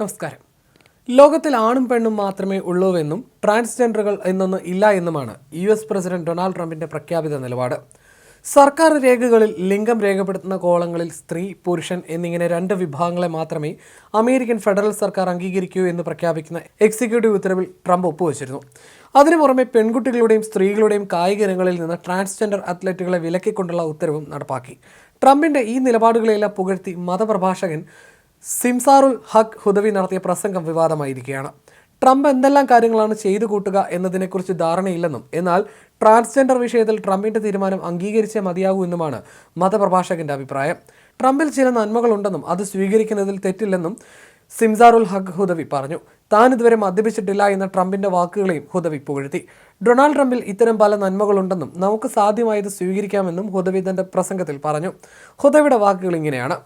നമസ്കാരം. ലോകത്തിൽ ആണും പെണ്ണും മാത്രമേ ഉള്ളൂവെന്നും ട്രാൻസ്ജെൻഡറുകൾ എന്നൊന്ന് ഇല്ല എന്നുമാണ് യു എസ് പ്രസിഡന്റ് ഡൊണാൾഡ് ട്രംപിന്റെ പ്രഖ്യാപിത നിലപാട്. സർക്കാർ രേഖകളിൽ ലിംഗം രേഖപ്പെടുത്തുന്ന കോളങ്ങളിൽ സ്ത്രീ പുരുഷൻ എന്നിങ്ങനെ രണ്ട് വിഭാഗങ്ങളെ മാത്രമേ അമേരിക്കൻ ഫെഡറൽ സർക്കാർ അംഗീകരിക്കൂ എന്ന് പ്രഖ്യാപിക്കുന്ന എക്സിക്യൂട്ടീവ് ഉത്തരവിൽ ട്രംപ് ഒപ്പുവച്ചിരുന്നു. അതിനു പുറമെ പെൺകുട്ടികളുടെയും സ്ത്രീകളുടെയും കായിക ഇനങ്ങളിൽ നിന്ന് ട്രാൻസ്ജെൻഡർ അത്ലറ്റുകളെ വിലക്കിക്കൊണ്ടുള്ള ഉത്തരവും നടപ്പാക്കി. ട്രംപിന്റെ ഈ നിലപാടുകളെല്ലാം പുകഴ്ത്തി മതപ്രഭാഷകൻ സിംസാറുൽ ഹക്ക് ഹുദവി നടത്തിയ പ്രസംഗം വിവാദമായിരിക്കുകയാണ്. ട്രംപ് എന്തെല്ലാം കാര്യങ്ങളാണ് ചെയ്തു കൂട്ടുക എന്നതിനെക്കുറിച്ച് ധാരണയില്ലെന്നും എന്നാൽ ട്രാൻസ്ജെൻഡർ വിഷയത്തിൽ ട്രംപിന്റെ തീരുമാനം അംഗീകരിച്ചേ മതിയാകൂ എന്നുമാണ് മതപ്രഭാഷകന്റെ അഭിപ്രായം. ട്രംപിൽ ചില നന്മകളുണ്ടെന്നും അത് സ്വീകരിക്കുന്നതിൽ തെറ്റില്ലെന്നും സിംസാറുൽ ഹഖ് ഹുദവി പറഞ്ഞു. താൻ ഇതുവരെ മദ്യപിച്ചിട്ടില്ല എന്ന ട്രംപിന്റെ വാക്കുകളെയും ഹുദവി പുകഴ്ത്തി. ഡൊണാൾഡ് ട്രംപിൽ ഇത്തരം പല നന്മകളുണ്ടെന്നും നമുക്ക് സാധ്യമായത് സ്വീകരിക്കാമെന്നും ഹുദവി തന്റെ പ്രസംഗത്തിൽ പറഞ്ഞു. ഹുദവിയുടെ വാക്കുകൾ ഇങ്ങനെയാണ്.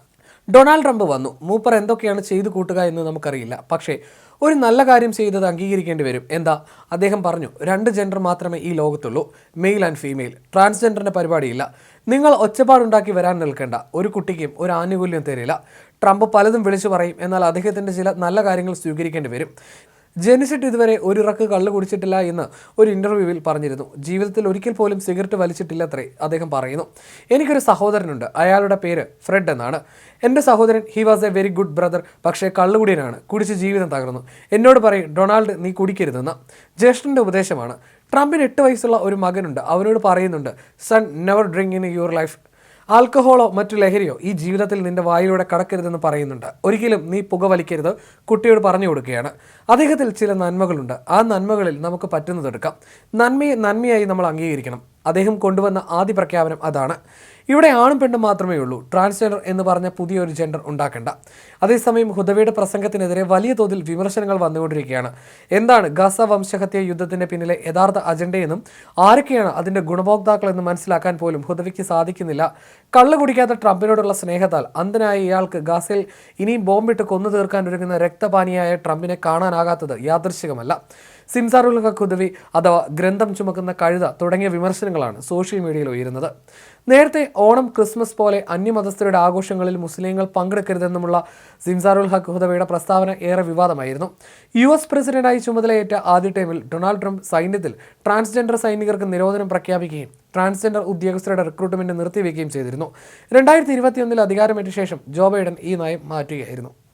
ഡൊണാൾഡ് ട്രംപ് വന്നു. മൂപ്പർ എന്തൊക്കെയാണ് ചെയ്തു കൂട്ടുക എന്ന് നമുക്കറിയില്ല. പക്ഷേ ഒരു നല്ല കാര്യം ചെയ്തത് അംഗീകരിക്കേണ്ടി വരും. എന്താ? അദ്ദേഹം പറഞ്ഞു രണ്ട് ജെൻഡർ മാത്രമേ ഈ ലോകത്തുള്ളൂ. മെയിൽ ആൻഡ് ഫീമെയിൽ ട്രാൻസ്ജെൻഡറിന്റെ പരിപാടിയില്ല. നിങ്ങൾ ഒച്ചപ്പാടുണ്ടാക്കി വരാൻ നിൽക്കേണ്ട. ഒരു കുട്ടിക്കും ഒരു ആനുകൂല്യം തരില്ല. ട്രംപ് പലതും വിളിച്ചു പറയും. എന്നാൽ അദ്ദേഹത്തിന്റെ ചില നല്ല കാര്യങ്ങൾ സ്വീകരിക്കേണ്ടി വരും. ജനിച്ചിട്ട് ഇതുവരെ ഒരു ഇറക്ക് കള്ള് കുടിച്ചിട്ടില്ല എന്ന് ഒരു ഇന്റർവ്യൂവിൽ പറഞ്ഞിരുന്നു. ജീവിതത്തിൽ ഒരിക്കൽ പോലും സിഗരറ്റ് വലിച്ചിട്ടില്ലത്രേ അദ്ദേഹം പറയുന്നു. എനിക്കൊരു സഹോദരനുണ്ട്. അയാളുടെ പേര് ഫ്രെഡ് എന്നാണ്. എന്റെ സഹോദരൻ he was a very good brother പക്ഷേ കള്ളുകുടിയനാണ്. കുടിച്ച് ജീവിതം തകർന്നു. എന്നോട് പറയും ഡൊണാൾഡ് നീ കുടിക്കരുതെന്ന്. ജ്യേഷ്ഠന്റെ ഉപദേശമാണ്. ട്രംപിന് എട്ട് വയസ്സുള്ള ഒരു മകനുണ്ട്. അവനോട് പറയുന്നുണ്ട് son never drink in your life ആൽക്കഹോളോ മറ്റു ലഹരിയോ ഈ ജീവിതത്തിൽ നിന്റെ വായിലൂടെ കടക്കരുതെന്ന് പറയുന്നുണ്ട്. ഒരിക്കലും നീ പുക വലിക്കരുത് കുട്ടിയോട് പറഞ്ഞു കൊടുക്കുകയാണ്. അദ്ദേഹത്തിൽ ചില നന്മകളുണ്ട്. ആ നന്മകളിൽ നമുക്ക് പറ്റുന്നതെടുക്കാം നന്മയെ നന്മയായി നമ്മൾ അംഗീകരിക്കണം. അദ്ദേഹം കൊണ്ടുവന്ന ആദ്യ പ്രഖ്യാപനം അതാണ്. ഇവിടെ ആണും പെണ്ണും മാത്രമേ ഉള്ളൂ. ട്രാൻസ്ജെൻഡർ എന്ന് പറഞ്ഞ പുതിയൊരു ജെൻഡർ ഉണ്ടാക്കേണ്ട. അതേസമയം ഹുദവയുടെ പ്രസംഗത്തിനെതിരെ വലിയ തോതിൽ വിമർശനങ്ങൾ വന്നുകൊണ്ടിരിക്കുകയാണ്. എന്താണ് ഗസ വംശഹത്യ യുദ്ധത്തിന്റെ പിന്നിലെ യഥാർത്ഥ അജണ്ടയെന്നും ആരൊക്കെയാണ് അതിന്റെ ഗുണഭോക്താക്കളെന്ന് മനസ്സിലാക്കാൻ പോലും ഹുദവിക്ക് സാധിക്കുന്നില്ല. കള്ളു കുടിക്കാത്ത ട്രംപിനോടുള്ള സ്നേഹത്താൽ അന്ധനായ ഇയാൾക്ക് ഗസയിൽ ഇനിയും ബോംബിട്ട് കൊന്നു തീർക്കാൻ ഒരുങ്ങുന്ന രക്തപാനിയായ ട്രംപിനെ കാണാനാകാത്തത് യാദൃശികമല്ല സിംസാറുൽ കുതവി അഥവാ ഗ്രന്ഥം ചുമക്കുന്ന കഴുത തുടങ്ങിയ വിമർശനങ്ങളാണ് സോഷ്യൽ മീഡിയയിൽ ഉയരുന്നത്. നേരത്തെ ഓണം ക്രിസ്മസ് പോലെ അന്യമതസ്ഥരുടെ ആഘോഷങ്ങളിൽ മുസ്ലിങ്ങൾ പങ്കെടുക്കരുതെന്നുമുള്ള സിംസാറുൽ ഹക്ക് ഹുദവയുടെ പ്രസ്താവന ഏറെ വിവാദമായിരുന്നു. യു എസ് പ്രസിഡന്റായി ചുമതലയേറ്റ ആദ്യ ടൈമിൽ ഡൊണാൾഡ് ട്രംപ് സൈന്യത്തിൽ ട്രാൻസ്ജെൻഡർ സൈനികർക്ക് നിരോധനം പ്രഖ്യാപിക്കുകയും ട്രാൻസ്ജെൻഡർ ഉദ്യോഗസ്ഥരുടെ റിക്രൂട്ട്മെന്റ് നിർത്തിവെക്കുകയും ചെയ്തിരുന്നു. രണ്ടായിരത്തി ഇരുപത്തിയൊന്നിൽ അധികാരമേറ്റ ശേഷം ജോ ബൈഡൻ ഈ നയം മാറ്റുകയായിരുന്നു.